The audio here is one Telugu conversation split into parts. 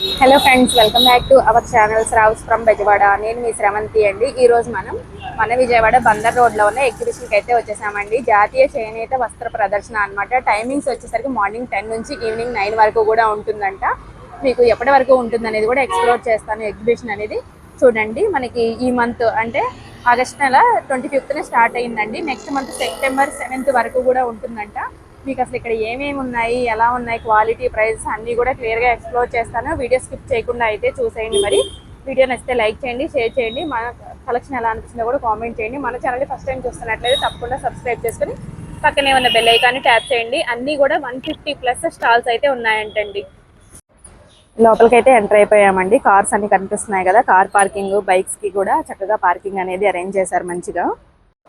Hello friends welcome back to our channels Rao's from Bezawada నేను మీ శ్రవంతి అండి. ఈరోజు మనం మన విజయవాడ బందర్ రోడ్లో ఉన్న ఎగ్జిబిషన్కి అయితే వచ్చేసామండి. జాతీయ చేనేత వస్త్ర ప్రదర్శన అన్నమాట. టైమింగ్స్ వచ్చేసరికి మార్నింగ్ టెన్ నుంచి ఈవినింగ్ నైన్ వరకు కూడా ఉంటుందంట. మీకు ఎప్పటి వరకు ఉంటుంది అనేది కూడా ఎక్స్ప్లోర్ చేస్తాను ఎగ్జిబిషన్ అనేది. చూడండి మనకి ఈ మంత్ అంటే ఆగస్ట్ నెల ట్వంటీ ఫిఫ్త్నే స్టార్ట్ అయిందండి. నెక్స్ట్ మంత్ సెప్టెంబర్ సెవెంత్ వరకు కూడా ఉంటుందంట. మీకు అసలు ఇక్కడ ఏమేమి ఉన్నాయి ఎలా ఉన్నాయి క్వాలిటీ ప్రైస్ అన్నీ కూడా క్లియర్గా ఎక్స్ప్లోర్ చేస్తాను. వీడియో స్కిప్ చేయకుండా అయితే చూసేయండి మరి. వీడియో నచ్చితే లైక్ చేయండి షేర్ చేయండి. మన కలెక్షన్ ఎలా అనిపించిందో కూడా కామెంట్ చేయండి. మన ఛానల్ ఫస్ట్ టైం చూస్తున్నట్లయితే తప్పకుండా సబ్స్క్రైబ్ చేసుకుని పక్కనే ఉన్న బెల్ ఐకాన్ని ట్యాప్ చేయండి. అన్నీ కూడా వన్ ఫిఫ్టీ ప్లస్ స్టాల్స్ అయితే ఉన్నాయంటండి. లోపలికి అయితే ఎంటర్ అయిపోయామండి. కార్స్ అన్ని కనిపిస్తున్నాయి కదా. కార్ పార్కింగ్ బైక్స్కి కూడా చక్కగా పార్కింగ్ అనేది అరేంజ్ చేశారు మంచిగా.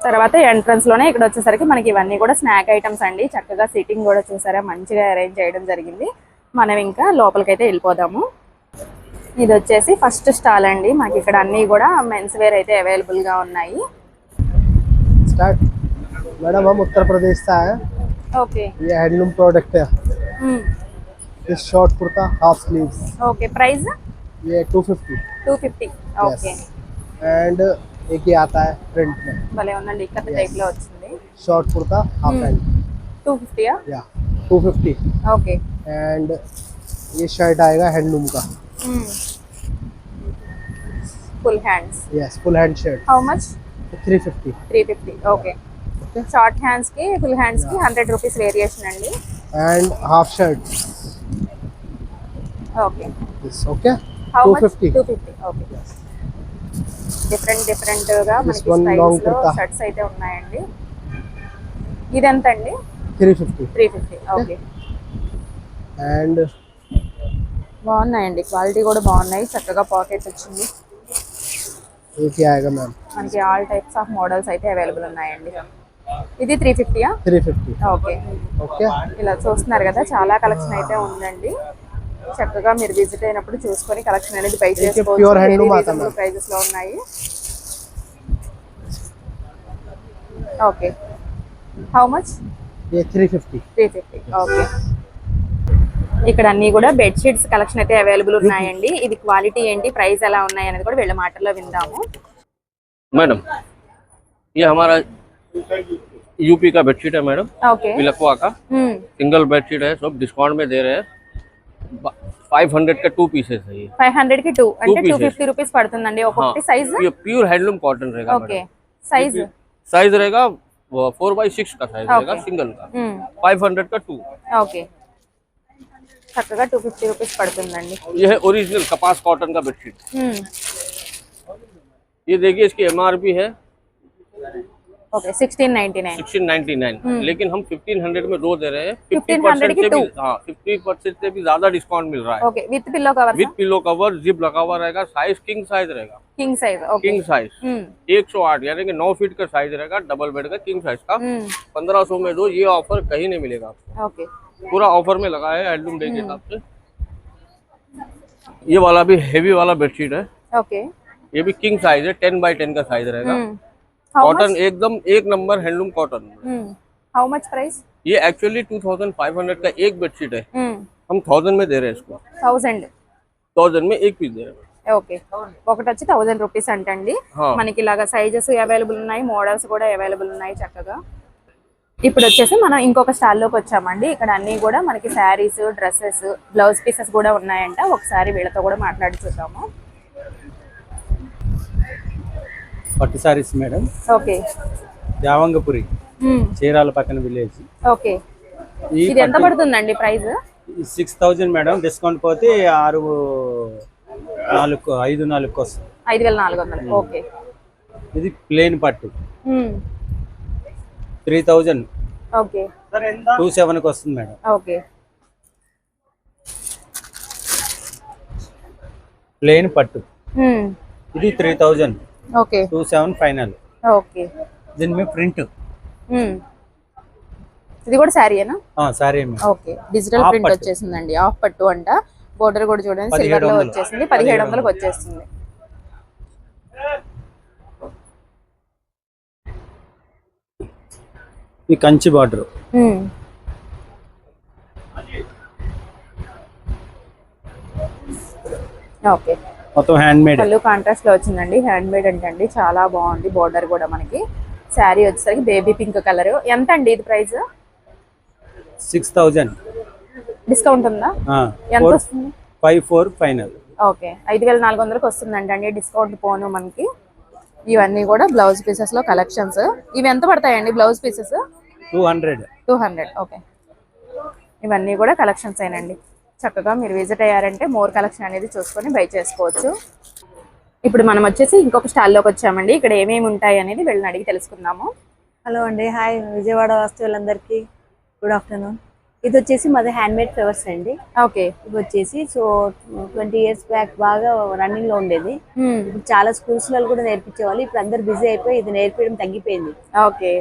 తర్వాత ఎంట్రన్స్ లోనే ఇక్కడ వచ్చేసరికి మనకి ఇవన్నీ కూడా స్నాక్ ఐటమ్స్ అండి చక్కగా సిట్టింగ్ కూడా చూసారా మంచిగా అరేంజ్ చేయడం జరిగింది మనం ఇంకా లోపలికైతే వెళ్ళిపోదాము ఇది వచ్చేసి ఫస్ట్ స్టాల్ అండి మనకి ఇక్కడ అన్ని కూడా మెన్స్ వేర్ అయితే అవైలబుల్ గా ఉన్నాయి स्टार्ट मैडम हम उत्तर प्रदेश से आए हैं ఓకే ये हैंडलूम प्रोडक्ट है ये short kurta half sleeves okay price ये 250 టూ ఫిఫ్టీ ఓకే एंड एक ये आता है प्रिंट में భలే ఉందండి ఇక్కడ టైప్ లో వచ్చింది short kurta half pant two ఫిఫ్టీయా या 250 ఓకే एंड ये शर्ट आएगा हैंडलूम का full hands yes full hand shirt how much 350 three fifty okay short hands కి ఫుల్ హ్యాండ్స్ కి హండ్రెడ్ రూపీస్ వేరియేషన్ అండి and half shirt okay this okay how much 250 two fifty okay different డిఫరెంట్గా మనకి షర్ట్స్ అయితే ఉన్నాయండి. ఇదెంత అండి three fifty three fifty okay and బాగున్నాయండి. క్వాలిటీ కూడా బాగున్నాయి. చక్కగా పాకెట్ వచ్చింది. మనకి ఆల్ టైప్స్ ఆఫ్ మోడల్స్ అయితే అవైలబుల్ ఉన్నాయండి. ఇది త్రీ ఫిఫ్టీయా త్రీ ఫిఫ్టీ ఓకే ఓకే ఇలా చూస్తున్నారు కదా చాలా కలెక్షన్ అయితే ఉందండి. చక్కగా మీరు విజిట్ అయినప్పుడు చూసుకొని కలెక్షన్ అనేది బై pure handloom आता చేసుకోవచ్చు ప్రైజెస్ లో ఉన్నాయి ఓకే హౌ మచ్ ये 350 త్రీ ఫిఫ్టీ ఓకే ఇక్కడ అన్ని కూడా బెడ్ షీట్స్ కలెక్షన్ అయితే అవైలబుల్ ఉన్నాయండి ఇది క్వాలిటీ ఏంటి ప్రైస్ ఎలా ఉన్నాయి అనేది కూడా వీళ్ళ మాటల్లో విందాము मैडम ये हमारा यूपी का बेडशीट है मैडम ఓకే बिलखवा का सिंगल बेडशीट है सब डिस्काउंट में दे रहे हैं फाइव हंड्रेड का टू पीसेस है ये ఫైవ్ హండ్రెడ్ కి టూ అంటే టూ pieces. ఫిఫ్టీ రూపీస్ పడుతుందండి ఒక్కొక్కటి సైజ్ ये प्योर हैंडलूम कॉटन रहेगा ఓకే సైజ్ साइज रहेगा फोर बाई सिक्स का साइज रहेगा Okay. सिंगल का फाइव हंड्रेड का टू ఓకే చక్కగా టూ ఫిఫ్టీ రూపీస్ పడుతుందండి ये है ओरिजिनल कपास कॉटन का बेडशीट మ్మ్. ये देखिए इसकी एमआरपी है लेकिन हम फिफ्टीन हंड्रेड में दो दे रहे हैं हाँ, से भी ज़्यादा डिस्काउंट मिल रहा है। Okay with pillow cover with pillow cover zip लगा हुआ रहेगा साइज़ किंग साइज़ रहेगा। किंग साइज़ किंग साइज़ एक सौ आठ यानी कि नौ फीट का साइज़ रहेगा डबल बेड का किंग साइज़ का। पंद्रह सौ में दो ये ऑफ़र कहीं नहीं मिलेगा। ओके पूरा ऑफ़र में लगा है एल्डूम डे के हिसाब से। ये वाला भी हेवी वाला बेडशीट है। ओके ये भी किंग साइज़ है टेन बाई टेन का साइज़ रहेगा। कॉटन एकदम एक number handloom cotton hmm. How much price ये actually two thousand five hundred का एक बेडशीट है మ్మ్. हम थाउजेंड में दे रहे हैं इसको థౌజండ్ थाउजेंड में एक पीस दे रहे हैं ఓకే ఒకటి వచ్చి థౌజండ్ రూపీస్ అంటండి हाँ। మనకి ఇలాగా సైజెస్ అవైలబుల్ ఉన్నాయి మోడల్స్ కూడా అవైలబుల్ ఉన్నాయి చక్కగా ఇప్పుడు వచ్చేసి మనం ఇంకొక స్టాల్లోకి వచ్చామండి ఇక్కడ అన్ని కూడా మనకి శారీస్ డ్రెస్సెస్ బ్లౌజ్ పీసెస్ కూడా ఉన్నాయంట ఒకసారి వీళ్ళతో కూడా మాట్లాడి చూద్దాము పట్టు సారీస్ మేడం. ఓకే. యావంగపురి. చీరాల పక్కన విలేజ్. ఓకే. ఇది ఎంత పడుతుందండి price? Six thousand madam discount పోతే ఆరు నాలుగు ఐదు నాలుగు వస్తుంది. ఐదు వేల నాలుగు వందలు. ఓకే. ఇది ప్లేన్ పట్టు. Three thousand. ఓకే. టూ సెవెన్కి వస్తుంది మేడం. ఓకే. ప్లేన్ పట్టు. ఇది three thousand. Okay. Two seven final. Okay. దీని మీద ప్రింట్. ఇది కూడా శారీయేనా? Sorry madam. Okay. Digital print. వచ్చేసిందండి. ఆఫ్ పట్టు అంట. బోర్డర్ కూడా చూడండి సిల్వర్లో. వచ్చేసింది. పదిహేడు వందలకు వచ్చేస్తుంది ఈ కంచి బార్డర్. ఓకే. మొత్తం హ్యాండ్ మేడ్ పళ్ళు కాంట్రాస్ట్లో వచ్చిందండి. హ్యాండ్ మేడ్ అంటండి. చాలా బాగుంది. బోర్డర్ కూడా మనకి. శారీ వచ్చేసరికి బేబీ పింక్ కలర్ ఎంత అండి ఇది ప్రైస్ సిక్స్ థౌజండ్ డిస్కౌంట్ ఉందా? ఎంత వస్తుంది? Five four final okay. ఐదు వేల నాలుగు వందలకు వస్తుందండి అండి డిస్కౌంట్ పోను మనకి. ఇవన్నీ కూడా బ్లౌజ్ పీసెస్లో కలెక్షన్స్ ఇవి ఎంత పడతాయండి blouse pieces two hundred two hundred okay. ఇవన్నీ కూడా కలెక్షన్స్ ఏనండి. చక్కగా మీరు విజిట్ అయ్యారంటే మోర్ కలెక్షన్ అనేది చూసుకొని బై చేసుకోవచ్చు. ఇప్పుడు మనం వచ్చేసి ఇంకొక స్టాల్లోకి వచ్చామండి. ఇక్కడ ఏమేమి ఉంటాయి అనేది వెళ్ళని అడిగి తెలుసుకుందాము. హలో అండి. హాయ్. విజయవాడ వాస్తువులందరికీ గుడ్ ఆఫ్టర్నూన్ ఇది వచ్చేసి మాది హ్యాండ్ మేడ్ ఫ్లవర్స్ అండి. ఓకే ఇది వచ్చేసి సో ట్వంటీ ఇయర్స్ బ్యాక్ బాగా రన్నింగ్లో ఉండేది. ఇప్పుడు చాలా స్కూల్స్లో కూడా నేర్పించేవాళ్ళు. ఇప్పుడు అందరు బిజీ అయిపోయి ఇది నేర్పించడం తగ్గిపోయింది. ఓకే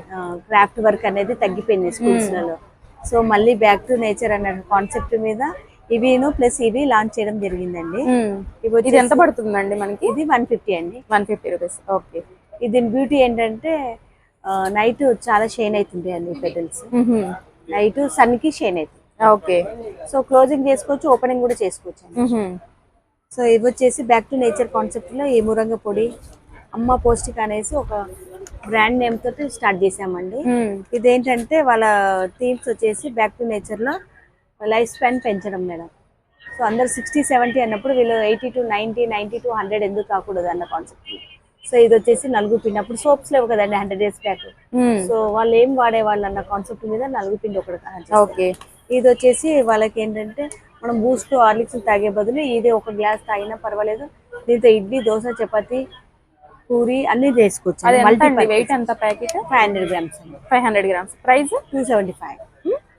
క్రాఫ్ట్ వర్క్ అనేది తగ్గిపోయింది స్కూల్స్లలో. సో మళ్ళీ బ్యాక్ టు నేచర్ అనే కాన్సెప్ట్ మీద ఇవిను ప్లస్ ఇవి లాంచ్ చేయడం జరిగిందండి. ఇది ఎంత పడుతుందండి మనకి? ఇది వన్ ఫిఫ్టీ అండి. One fifty rupees. ఓకే. ఇది బ్యూటీ ఏంటంటే నైట్ చాలా షైన్ అవుతుంటాయి అండి పెటల్స్ నైట్ సన్కి షైన్ అవుతుంది. ఓకే. సో క్లోజింగ్ చేసుకోవచ్చు ఓపెనింగ్ కూడా చేసుకోవచ్చు అండి. సో ఇవి వచ్చేసి బ్యాక్ టు నేచర్ కాన్సెప్ట్లో ఈ మురంగ పొడి అమ్మ పౌష్టిక అనేసి ఒక బ్రాండ్ నేమ్ తోటి స్టార్ట్ చేసామండి ఇదేంటంటే వాళ్ళ థీమ్స్ వచ్చేసి బ్యాక్ టు నేచర్లో లైఫ్ స్పాన్ పెంచడం మేడం. సో అందరు సిక్స్టీ సెవెంటీ అన్నప్పుడు వీళ్ళు eighty to ninety ninety to hundred ఎందుకు కాకూడదు అన్న కాన్సెప్ట్. సో ఇది వచ్చేసి నలుగు పిండి అప్పుడు సోప్స్ లేవు కదండి హండ్రెడ్ డేస్ బ్యాక్. సో వాళ్ళు ఏం వాడేవాళ్ళు అన్న కాన్సెప్ట్ మీద నలుగు పిండి ఒకటి. ఓకే. ఇది వచ్చేసి వాళ్ళకి ఏంటంటే మనం బూస్ట్ హార్లిక్స్ తాగే బదులు ఇది ఒక గ్లాస్ తాగినా పర్వాలేదు దీంతో ఇడ్లీ దోశ చపాతి పూరి అన్ని చేసుకోవచ్చు వెయిట్ ఎంత packet? Five hundred grams five hundred grams. Price? Two seventy five.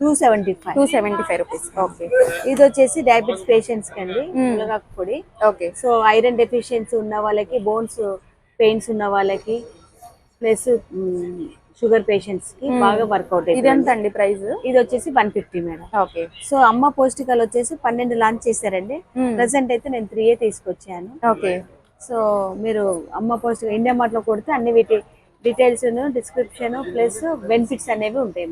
Two seventy five. Two seventy five rupees. Okay. ఇది వచ్చేసి డయాబెటిస్ పేషెంట్స్ కండి మునగాకు పొడి. ఓకే. సో ఐరన్ డెఫిషియన్సీ ఉన్న వాళ్ళకి బోన్స్ పెయిన్స్ ఉన్న వాళ్ళకి ప్లస్ షుగర్ పేషెంట్స్కి బాగా వర్కౌట్ ఇది ఎంత అండి ప్రైస్? ఇది వచ్చేసి one fifty madam. Okay. So అమ్మ పౌష్టికాలు వచ్చేసి పన్నెండు లాంచ్ చేశారండి. ప్రెసెంట్ అయితే నేను త్రీ ఏ తీసుకొచ్చాను. ఓకే. సో మీరు అమ్మ పౌష్టిక ఇండియా మార్ట్లో కొడితే అన్ని వీటి డీటెయిల్స్ డిస్క్రిప్షన్ ప్లస్ బెనిఫిట్స్ అనేవి ఉంటాయి.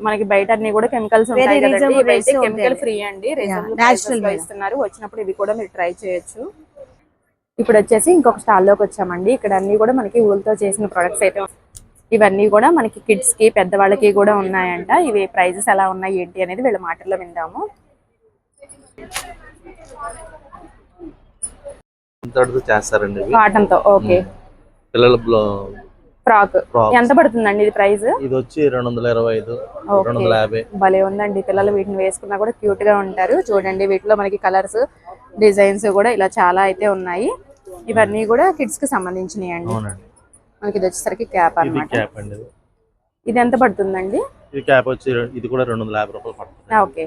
మనకి బయట అన్ని కూడా కెమికల్స్ కెమికల్. ఫ్రీ అండి. రీజనబుల్ natural ప్రైసెస్లో మేడం. ఇస్తున్నారు. వచ్చినప్పుడు ఇవి కూడా మీరు ట్రై చేయొచ్చు. ఇప్పుడు వచ్చేసి ఇంకొక స్టాల్లోకి వచ్చామండి. ఇక్కడ అన్ని కూడా మనకి ఊళ్ళతో చేసిన ప్రొడక్ట్స్ అయితే. ఇవన్నీ కూడా మనకి కిడ్స్కి పెద్దవాళ్ళకి కూడా ఉన్నాయంట. ఇవి ప్రైజెస్ ఎలా ఉన్నాయి ఏంటి అనేది వీళ్ళ మాటల్లో విందాము. చేస్తారండి కాటన్తో ఓకే పిల్లల బ్లో- ఫ్రాక్. ఎంత పడుతుందండి ఇది ప్రైస్? ఇది వచ్చి రెండు వందల ఇరవై ఐదు రెండు వందల యాభై. భలే ఉందండి. పిల్లలు వీటిని వేసుకున్నా కూడా క్యూట్గా ఉంటారు. చూడండి వీటిలో మనకి కలర్స్ డిజైన్స్ కూడా ఇలా చాలా అయితే ఉన్నాయి. ఇవన్నీ కూడా కిడ్స్కి సంబంధించినవి అండి. మనకి ఇది వచ్చేసరికి క్యాప్ అండి ఇది. ఎంత పడుతుందండి? ఇది క్యాప్ వచ్చి రె- ఇది కూడా రెండు వందల యాభై రూపాయలు పడుతుంది ఓకే.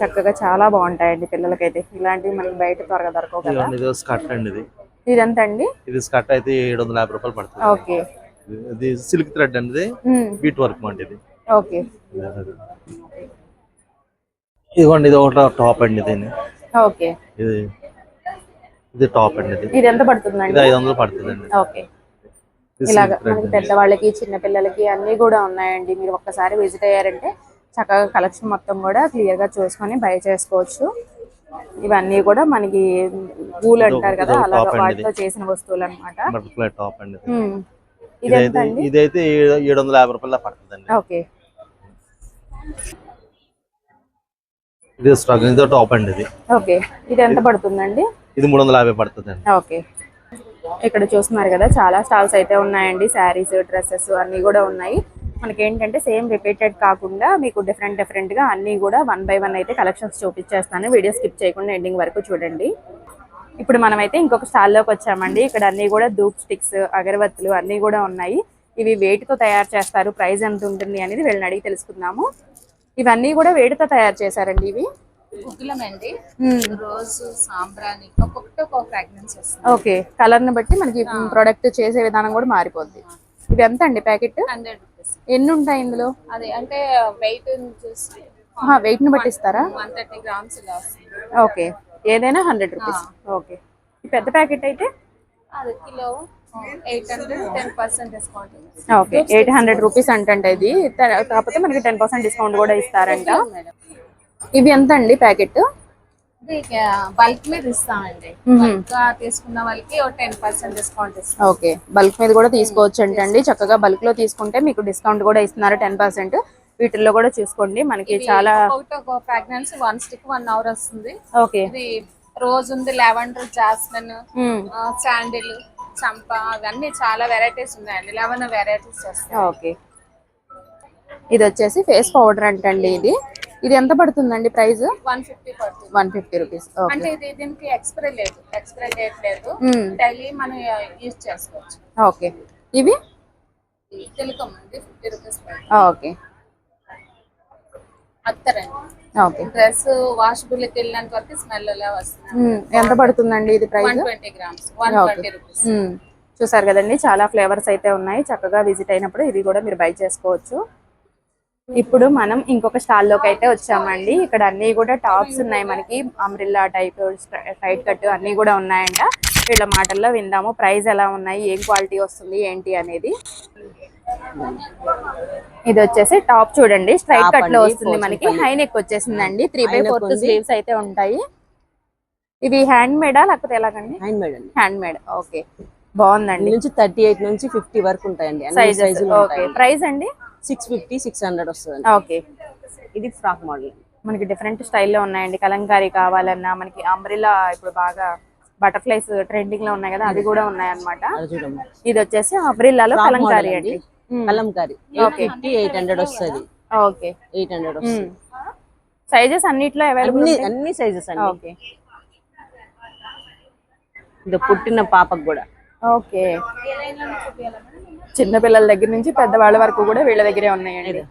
చక్కగా చాలా బాగుంటాయండి పిల్లలకైతే. ఇలాంటివి మనకి బయట త్వరగా దొరకవు కదా. స్కర్ట్ అండి ఇది. ఇది ఎంత అండి? ఇది స్కర్ట్ అయితే ఏడు వందల యాభై రూపాయలు పడుతుంది. ఓకే. ఇది సిల్క్ థ్రెడ్ అండి. ఇది బీట్ వర్క్ మాట ఇది. ఓకే. ఇదిగోండి ఇది ఒకటి టాప్ అండి ఇది ఓకే. ఇది ఇది టాప్ అండి ఇది. ఇది ఎంత ఇది పడుతుందండి. ఐదు వందలు పడుతుంది అండి ఓకే ఇలాగ మనకి పెద్దవాళ్ళకి చిన్న పిల్లలకి అన్ని కూడా ఉన్నాయండి. మీరు ఒక్కసారి విజిట్ అయ్యారంటే చక్కగా కలెక్షన్ మొత్తం కూడా క్లియర్గా చూసుకొని బై చేసుకోవచ్చు. ఇవన్నీ కూడా మనకి ఊలు అంటారు కదా అండి వాటితో చేసిన వస్తువులు అనమాట ఇదైతే ఇదైతే ఏడు వందల యాభై రూపాయలు పడుతుంది అండి ఓకే. ఇది స్ట్రగ్ ఇదో టాప్ అండి ఇది. ఓకే. ఇది ఎంత పడుతుందండి? ఇది మూడు వందల యాభై పడుతుంది అండి ఓకే. ఇక్కడ చూస్తున్నారు కదా చాలా స్టాల్స్ అయితే ఉన్నాయండి. శారీస్ డ్రెస్సెస్ అన్ని కూడా ఉన్నాయి. మనకి ఏంటంటే సేమ్ రిపీటెడ్ కాకుండా మీకు డిఫరెంట్ డిఫరెంట్గా అన్ని కూడా వన్ బై వన్ అయితే కలెక్షన్స్ చూపించేస్తాను వీడియో స్కిప్ చేయకుండా ఎండింగ్ వరకు చూడండి. ఇప్పుడు మనమైతే ఇంకొక స్టాల్లోకి వచ్చామండి. ఇక్కడ అన్ని కూడా ధూప్ స్టిక్స్ అగరబత్తులు అన్ని కూడా ఉన్నాయి. ఇవి వేటితో తయారు చేస్తారు ప్రైస్ ఎంత ఉంటుంది అనేది వీళ్ళని అడిగి తెలుసుకుందాము. ఇవన్నీ కూడా వేటితో తయారు చేశారండి ఇవి? గుగ్గులమండి. మ్మ్. రోజు సాంబ్రాణి ఒక్కొక్కటి ఒక్కొక్క ఫ్రాగ్రెన్స్ వస్తుంది. ఓకే. కలర్ని బట్టి మనకి ప్రొడక్ట్ చేసే విధానం కూడా మారిపోద్ది. ఇది ఎంత అండి ప్యాకెట్? హండ్రెడ్ రూపీస్ ఎన్ని ఉంటాయి ఇందులో? అది అంటే వెయిట్ చూసి వెయిట్ని బట్టి ఇస్తారా వన్ థర్టీ గ్రామ్స్ ఇలా ఓకే ఏదైనా హండ్రెడ్ రూపీస్. ఓకే. ఈ పెద్ద ప్యాకెట్ అయితే? అది kilo eight hundred ten percent discount okay eight hundred rupees అంటంట ఇది. కాకపోతే మనకి టెన్ పర్సెంట్ డిస్కౌంట్ కూడా ఇస్తారంట. ఇవి ఎంత అండి ప్యాకెట్? బల్క్ మీద ఇస్తామండి. తీసుకున్న వాళ్ళకి టెన్ పర్సెంట్ డిస్కౌంట్ ఇస్తాం. ఓకే. బల్క్ మీద కూడా తీసుకోవచ్చు అంటండి చక్కగా బల్క్లో తీసుకుంటే మీకు డిస్కౌంట్ కూడా ఇస్తున్నారు టెన్ పర్సెంట్ వీటిల్లో కూడా చూసుకోండి. మనకి చాలా pregnancy one stick one hour వస్తుంది. ఓకే. ఇది రోజ్ ఉంది లెవెండర్ జాస్మిన్. శాండిల్ చంప అవన్నీ చాలా వెరైటీస్ ఉన్నాయండి. Eleven varieties okay. ఇది వచ్చేసి ఫేస్ పౌడర్ అంటండి ఇది. ఇది ఎంత పడుతుందండి ప్రైస్? వన్ ఫిఫ్టీ పడుతుంది. One fifty rupees. ఓకే. అంటే ఇది దీనికి ఎక్స్పైరీ లేదు. ఎక్స్పైరీ డేట్ లేదు. మ్మ్. డైలీ మనం యూజ్ చేసుకోవచ్చు. ఓకే. ఇవి? తెలుకం అండి ఫిఫ్టీ రూపీస్ ఓకే. అత్తరండి. డ్రెస్ వరకు స్మెల్ వస్తుంది. ఎంత పడుతుందండి ఇది one price twenty grams. One twenty rupees. చూసారు కదండి చాలా ఫ్లేవర్స్ అయితే ఉన్నాయి. చక్కగా విజిట్ అయినప్పుడు ఇది కూడా మీరు బై చేసుకోవచ్చు. ఇప్పుడు మనం ఇంకొక స్టాల్లోకి అయితే వచ్చామండి. ఇక్కడ అన్ని కూడా టాప్స్ ఉన్నాయి మనకి. అమ్రిల్లా టైప్ సైడ్ కట్ అన్ని కూడా ఉన్నాయంట. వీళ్ళ మాటల్లో విందాము. ప్రైస్ ఎలా ఉన్నాయి? ఏం క్వాలిటీ వస్తుంది? ఏంటి అనేది. ఇది వచ్చేసి టాప్ చూడండి. స్ట్రైట్ కట్లో వస్తుంది మనకి. హై నెక్ వచ్చేసిందండి. Three by fourth. స్లీవ్స్ అయితే ఉంటాయి. ఇవి హ్యాండ్ మేడా లేకపోతే ఎలాగండి? Hand made hand made okay బాగుందండి నుంచి థర్టీ ఎయిట్ నుంచి ఫిఫ్టీ వరకు ఉంటాయండి. ప్రైస్ అండి? సిక్స్ ఫిఫ్టీ సిక్స్ హండ్రెడ్ వస్తుంది ఓకే. ఇది ఫ్రాక్ మోడల్. మనకి డిఫరెంట్ స్టైల్లో ఉన్నాయండి. కలంకారీ కావాలన్నా మనకి అంబ్రిల్లా ఇప్పుడు బాగా బటర్ఫ్లైస్ ట్రెండింగ్లో ఉన్నాయి కదా అది కూడా ఉన్నాయి చూడమ్మా ఇది వచ్చేసి అంబ్రిల్లాలో కలంకారీ అండి. Kalamkari. Eight fifty eight hundred వస్తుంది. ఓకే. ఎయిట్ హండ్రెడ్ వస్తుంది. సైజెస్ అన్నిట్లో అవైలబుల్ అన్ని సైజెస్ అండి. ఓకే. ఇది పుట్టిన పాపకు కూడా. ఓకే. చిన్న పిల్లల దగ్గర నుంచి పెద్దవాళ్ళ వరకు కూడా వీళ్ళ దగ్గరే ఉన్నాయండి.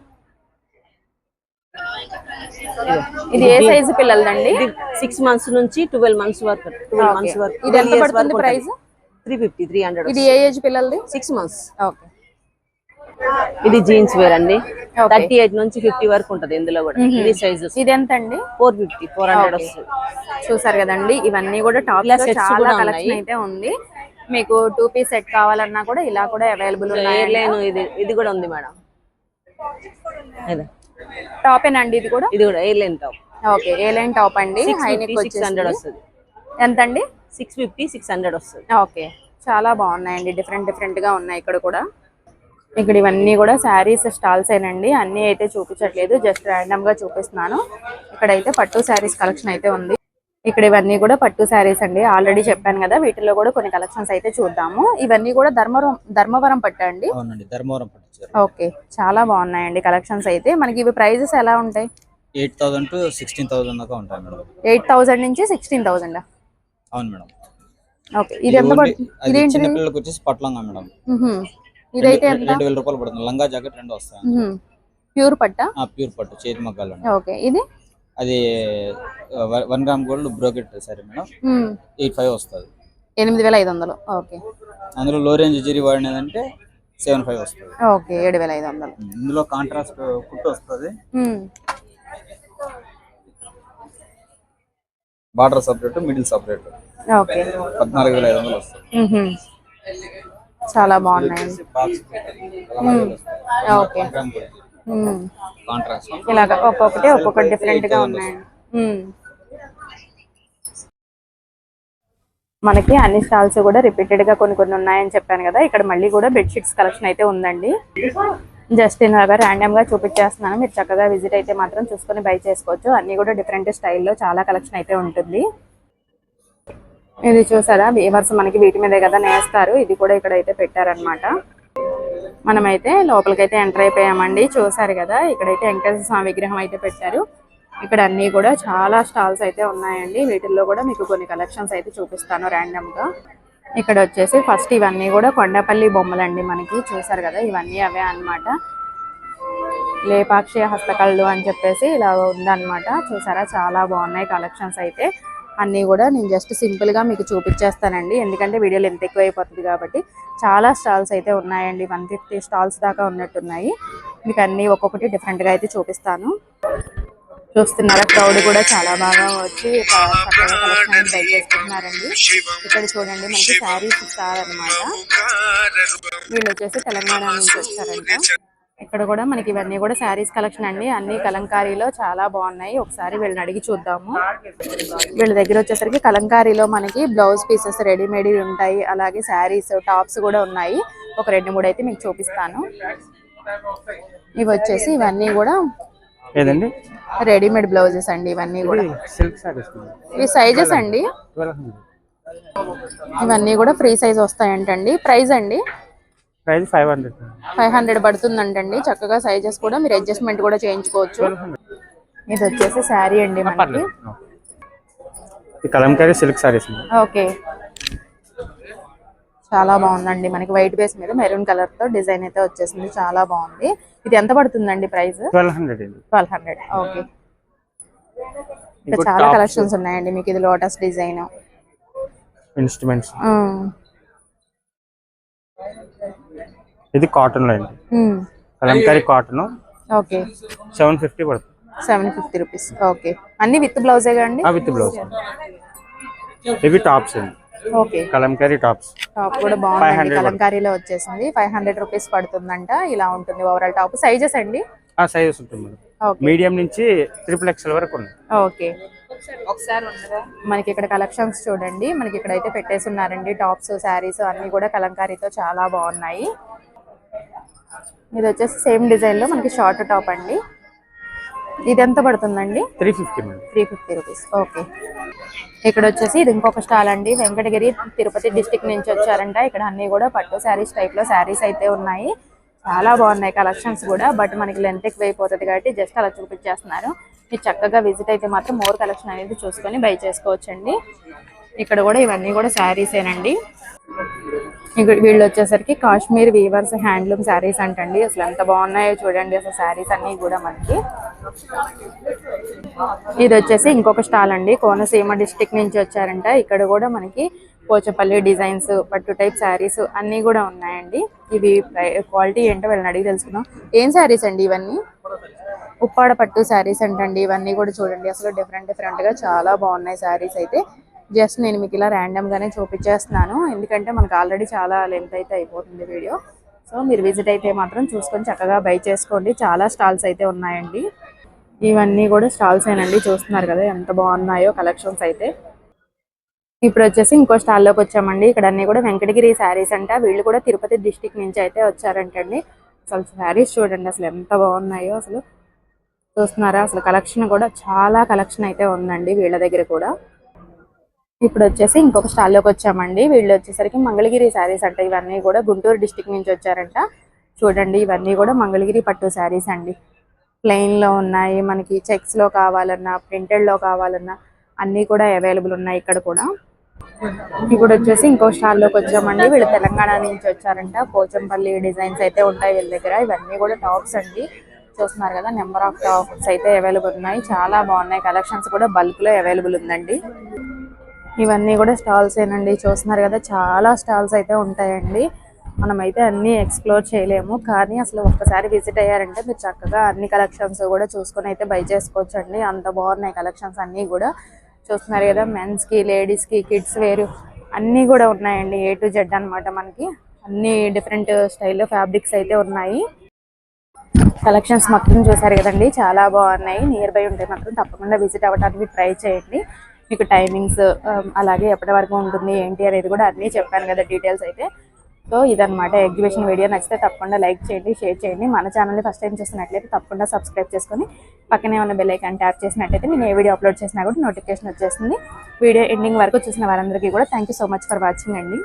ఇది. ఏ సైజు పిల్లలదండి? ఇది సిక్స్ మంత్స్ నుంచి ట్వెల్వ్ మంత్స్ వరకు ట్వెల్వ్ మంత్స్ వరకు. ఇది ఎంత పడుతుంది price? Three fifty three hundred ఇది ఏ ఏజ్ పిల్లలది? Six months okay. ఇది జీన్స్ వేర్ అండి. థర్టీ ఎయిట్ నుంచి ఫిఫ్టీ వరకు ఉంటది ఇందులో కూడా. ఇది సైజెస్ ఇది ఎంత అండి ఫోర్ ఫిఫ్టీ ఫోర్ హండ్రెడ్. వస్తుంది. చూసారు కదండి ఇవన్నీ కూడా టాప్ చాలా కలెక్షన్. అయితే ఉంది. మీకు టూ పీస్ సెట్ కావాలన్నా కూడా ఇలా కూడా అవైలబుల్ లైన్ ఇది ఇది కూడా ఉంది మేడం. టాప్ ఏనండి ఇది కూడా? ఇది కూడా air line top okay A line top అండి సిక్స్ హండ్రెడ్ వస్తుంది. ఎంత అండి సిక్స్ ఫిఫ్టీ సిక్స్ హండ్రెడ్ వస్తుంది. ఓకే చాలా బాగున్నాయండి. డిఫరెంట్ డిఫరెంట్గా ఉన్నాయి ఇక్కడ కూడా. ఇక్కడ ఇవన్నీ కూడా శారీస్ స్టాల్స్ ఏనండి. అన్ని అయితే చూపించట్లేదు. జస్ట్ ర్యాండమ్గా చూపిస్తున్నాను. ఇక్కడైతే పట్టు శారీస్ కలెక్షన్ అయితే ఉంది. ఇక్కడ ఇవన్నీ కూడా పట్టు శారీస్ అండి. ఆల్రెడీ చెప్పాను కదా వీటిలో కూడా కొన్ని కలెక్షన్స్ అయితే చూద్దాము. ఇవన్నీ కూడా ధర్మవరం ధర్మవరం పట్టు అండి? అవునండి ధర్మవరం ఓకే చాలా బాగున్నాయండి కలెక్షన్స్ అయితే. మనకి ఇవి ప్రైజెస్ ఎలా ఉంటాయి? Eight thousand to sixteen thousand దాకా ఉంటాయి మేడం. ఎయిట్ థౌసండ్ నుంచి సిక్స్టీన్ థౌసండ్ అవును మేడం. ఓకే ఇది ఎంత పిల్లలకి వచ్చేసి పట్లంగా మేడం. ఇదైతే రెండు- వేల రూపాయలు పడుతుంది. లంగా జాకెట్ రెండు వస్తాయి ప్యూర్ పట్టా? ప్యూర్ పట్టు చేతి మగ్గాలు. ఓకే ఇది? అది వన్ గ్రామ్ గోల్డ్ బ్రోకెట్ సరే మేడం. ఎయిట్ ఫైవ్ వస్తుంది. ఎనిమిది వేల ఐదు వందలు. ఓకే. అందులో లో రేంజ్ జరీ వాడినదంటే సెవెన్ ఫైవ్ వస్తుంది. ఓకే ఏడు వేల ఐదు వందలు. ఇందులో కాంట్రాస్ట్ కుట్టు వస్తుంది. Border separate middle separate. Okay. పద్నాలుగు వేల ఐదు వందలు వస్తుంది. చాలా బాగున్నాయి ఓకే. కాంట్రాస్ట్ ఇలాగ ఒక్కొక్కటి ఒక్కొక్కటి డిఫరెంట్గా ఉన్నాయండి. మనకి అన్ని స్టాల్స్ కూడా రిపీటెడ్గా కొన్ని కొన్ని ఉన్నాయని చెప్పాను కదా ఇక్కడ మళ్ళీ కూడా బెడ్షీట్స్ కలెక్షన్ అయితే ఉందండి. జస్ట్ ఇలాగా ర్యాండమ్గా చూపించేస్తున్నాను. మీరు చక్కగా విజిట్ అయితే మాత్రం చూసుకొని బై చేసుకోవచ్చు. అన్ని కూడా డిఫరెంట్ స్టైల్లో చాలా కలెక్షన్ అయితే ఉంటుంది. ఇది చూసారా? వీవర్స్ మనకి వీటి మీదే కదా నేస్తారు. ఇది కూడా ఇక్కడ అయితే పెట్టారనమాట మనమైతే లోపలికైతే ఎంటర్ అయిపోయామండి. చూసారు కదా ఇక్కడైతే వెంకటేశ్వర స్వామి విగ్రహం అయితే పెట్టారు. ఇక్కడ అన్ని కూడా చాలా స్టాల్స్ అయితే ఉన్నాయండి. వీటిల్లో కూడా మీకు కొన్ని కలెక్షన్స్ అయితే చూపిస్తాను ర్యాండమ్గా ఇక్కడ వచ్చేసి ఫస్ట్ ఇవన్నీ కూడా కొండపల్లి బొమ్మలండి మనకి. చూసారు కదా ఇవన్నీ అవే అన్నమాట. లేపాక్షి హస్తకళలు అని చెప్పేసి ఇలా ఉందన్నమాట. చూసారా చాలా బాగున్నాయి కలెక్షన్స్ అయితే. అన్నీ కూడా నేను జస్ట్ సింపుల్గా మీకు చూపించేస్తానండి. ఎందుకంటే వీడియోలు ఎంత ఎక్కువ అయిపోతుంది కాబట్టి చాలా స్టాల్స్ అయితే ఉన్నాయండి. వన్ ఫిఫ్టీ స్టాల్స్ దాకా ఉన్నట్టున్నాయి. మీకు అన్ని ఒక్కొక్కటి డిఫరెంట్గా అయితే చూపిస్తాను. చూస్తున్నారా? క్రౌడ్ కూడా చాలా బాగా వచ్చి బై చేస్తున్నారండి. ఇక్కడ చూడండి మనకి శారీస్ ఇస్తారనమాట వీళ్ళు వచ్చేసి తెలంగాణ నుంచి వచ్చారంట ఇక్కడ కూడా మనకి ఇవన్నీ కూడా శారీస్ కలెక్షన్ అండి. అన్ని కలంకారీలో చాలా బాగున్నాయి. ఒకసారి వీళ్ళని అడిగి చూద్దాము. వీళ్ళ దగ్గర వచ్చేసరికి కలంకారీలో మనకి బ్లౌజ్ పీసెస్ రెడీమేడ్ ఉంటాయి. అలాగే శారీస్ టాప్స్ కూడా ఉన్నాయి. ఒక రెండు మూడు అయితే మీకు చూపిస్తాను. ఇవి వచ్చేసి ఇవన్నీ కూడా ఏదండి? రెడీమేడ్ బ్లౌజెస్ అండి ఇవన్నీ కూడా. ఇవి సైజెస్ అండి. ఇవన్నీ కూడా ఫ్రీ సైజ్ వస్తాయంటండి. ప్రైస్ అండి? Price five hundred. Five hundred పడుతుందంటండి. చక్కగా సైజెస్ కూడా మీరు అడ్జస్ట్మెంట్ కూడా చేయించుకోవచ్చు. ఇది వచ్చేసి శారీ అండి మనకి. Kalamkari silk saris okay. చాలా బాగుందండి. మనకి వైట్ బేస్ మీద మెరూన్ కలర్తో డిజైన్ అయితే వచ్చేసింది. చాలా బాగుంది. ఇది ఎంత పడుతుందండి price? Twelve hundred twelve hundred. Okay. చాలా. కలెక్షన్స్ ఉన్నాయండి మీకు ఇది లోటస్ డిజైన్. ఇన్స్ట్రుమెంట్స్. ఇది కాటన్లో అండి. Kalamkari cotton okay. Seven fifty పడుతుంది. Seven fifty rupees okay. అన్ని విత్ బ్లౌజే అండి విత్ బ్లౌజ్ ఇవి టాప్స్ అండి. ఓకే. కలంకారీ టాప్స్ టాప్ కూడా బాగుందండి. కలంకారీలో వచ్చేసింది. ఫైవ్ హండ్రెడ్ రూపీస్ పడుతుందంట. ఇలా ఉంటుంది ఓవరాల్ టాప్ సైజెస్ అండి? ఆ సైజెస్ ఉంటుంది మీడియం నుంచి త్రిపుల్ ఎక్స్ఎల్ వరకు ఉన్నాయి. ఓకే. మనకి ఇక్కడ కలెక్షన్స్ చూడండి. మనకి ఇక్కడ అయితే పెట్టేసి ఉన్నారండి. టాప్స్ శారీస్ అన్ని కూడా కలంకారీతో చాలా బాగున్నాయి. ఇది వచ్చేసి సేమ్ డిజైన్లో మనకి షార్ట్ టాప్ అండి. ఇది ఎంత పడుతుందండి? Three fifty three fifty rupees okay ఇక్కడ వచ్చేసి ఇది ఇంకొక స్టాల్ అండి. వెంకటగిరి తిరుపతి డిస్టిక్ నుంచి వచ్చారంట. ఇక్కడ అన్ని కూడా పట్టు శారీస్ టైప్లో శారీస్ అయితే ఉన్నాయి. చాలా బాగున్నాయి కలెక్షన్స్ కూడా బట్ మనకి లెంత్ ఎక్కువ అయిపోతుంది కాబట్టి జస్ట్ అలా చూపించేస్తున్నారు. మీరు చక్కగా విజిట్ అయితే మాత్రం మోర్ కలెక్షన్ అనేది చూసుకొని బై చేసుకోవచ్చండి. ఇక్కడ కూడా ఇవన్నీ కూడా శారీసేనండి ఇక్కడ వీళ్ళు వచ్చేసరికి కాశ్మీర్ వీవర్స్ హ్యాండ్లూమ్ శారీస్ అంటండి. అసలు ఎంత బాగున్నాయో చూడండి అసలు శారీస్ అన్ని కూడా మనకి. ఇది వచ్చేసి ఇంకొక స్టాల్ అండి. కోనసీమ డిస్టిక్ నుంచి వచ్చారంట. ఇక్కడ కూడా మనకి పోచపల్లి డిజైన్స్ పట్టు టైప్ శారీస్ అన్నీ కూడా ఉన్నాయండి. ఇవి క్వాలిటీ ఏంటో వీళ్ళని అడిగి తెలుసుకుందాం. ఏం శారీస్ అండి ఇవన్నీ? ఉప్పాడ పట్టు శారీస్ అంటండి. ఇవన్నీ కూడా చూడండి. అసలు డిఫరెంట్ డిఫరెంట్గా చాలా బాగున్నాయి శారీస్ అయితే. జస్ట్ నేను మీకు ఇలా ర్యాండమ్గానే చూపించేస్తున్నాను. ఎందుకంటే మనకు ఆల్రెడీ చాలా లెంత్ అయితే అయిపోతుంది వీడియో. సో మీరు విజిట్ అయితే మాత్రం చూసుకొని చక్కగా బై చేసుకోండి. చాలా స్టాల్స్ అయితే ఉన్నాయండి. ఇవన్నీ కూడా స్టాల్స్ ఏనండి. చూస్తున్నారు కదా ఎంత బాగున్నాయో కలెక్షన్స్ అయితే. ఇప్పుడు వచ్చేసి ఇంకో స్టాల్లోకి వచ్చామండి. ఇక్కడ అన్ని కూడా వెంకటగిరి శారీస్ అంట. వీళ్ళు కూడా తిరుపతి డిస్టిక్ నుంచి అయితే వచ్చారంటండి. అసలు శారీస్ చూడండి అసలు ఎంత బాగున్నాయో అసలు. చూస్తున్నారా? అసలు కలెక్షన్ కూడా చాలా కలెక్షన్ అయితే ఉందండి వీళ్ళ దగ్గర కూడా. ఇప్పుడు వచ్చేసి ఇంకొక స్టాల్లోకి వచ్చామండి. వీళ్ళు వచ్చేసరికి మంగళగిరి శారీస్ అంట. ఇవన్నీ కూడా గుంటూరు డిస్టిక్ నుంచి వచ్చారంట. చూడండి ఇవన్నీ కూడా మంగళగిరి పట్టు శారీస్ అండి. ప్లెయిన్లో ఉన్నాయి. మనకి చెక్స్లో కావాలన్నా ప్రింటెడ్లో కావాలన్నా అన్నీ కూడా అవైలబుల్ ఉన్నాయి ఇక్కడ కూడా. ఇప్పుడు వచ్చేసి ఇంకో స్టాల్లోకి వచ్చామండి. వీళ్ళు తెలంగాణ నుంచి వచ్చారంట. పోచంపల్లి డిజైన్స్ అయితే ఉంటాయి వీళ్ళ దగ్గర. ఇవన్నీ కూడా టాప్స్ అండి. చూస్తున్నారు కదా నెంబర్ ఆఫ్ టాప్స్ అయితే అవైలబుల్ ఉన్నాయి. చాలా బాగున్నాయి. కలెక్షన్స్ కూడా బల్క్లో అవైలబుల్ ఉందండి. ఇవన్నీ కూడా స్టాల్స్ ఏనండి. చూస్తున్నారు కదా చాలా స్టాల్స్ అయితే ఉంటాయండి. మనమైతే అన్ని ఎక్స్ప్లోర్ చేయలేము. కానీ అసలు ఒక్కసారి విజిట్ అయ్యారంటే మీరు చక్కగా అన్ని కలెక్షన్స్ కూడా చూసుకొని అయితే బై చేసుకోవచ్చు అండి అంత బాగున్నాయి కలెక్షన్స్ అన్నీ కూడా. చూస్తున్నారు కదా మెన్స్కి లేడీస్కి కిడ్స్ వేరు. అన్నీ కూడా ఉన్నాయండి ఏ టు జెడ్ అన్నమాట మనకి. అన్ని డిఫరెంట్ స్టైల్లో ఫ్యాబ్రిక్స్ అయితే ఉన్నాయి. కలెక్షన్స్ మొత్తం చూసారు కదండి చాలా బాగున్నాయి. నియర్ బై ఉంటే మాత్రం తప్పకుండా విజిట్ అవ్వడానికి ట్రై చేయండి. మీకు టైమింగ్స్ um, అలాగే ఎప్పటి వరకు ఉంటుంది ఏంటి అనేది కూడా అన్నీ చెప్పాను కదా డీటెయిల్స్ అయితే. సో ఇదనమాట ఎగ్జిబిషన్ వీడియో నచ్చితే తప్పకుండా లైక్ చేయండి షేర్ చేయండి. మన ఛానల్ని ఫస్ట్ టైం చూసినట్లయితే తప్పకుండా సబ్స్క్రైబ్ చేసుకొని పక్కనే ఉన్న బెల్ ఐకాన్ ట్యాప్ చేసినట్టయితే నేను ఏ వీడియో అప్లోడ్ చేసినా కూడా నోటిఫికేషన్ వచ్చేస్తుంది. వీడియో ఎండింగ్ వరకు చూసిన వారందరికీ కూడా thank so much for watching అండి.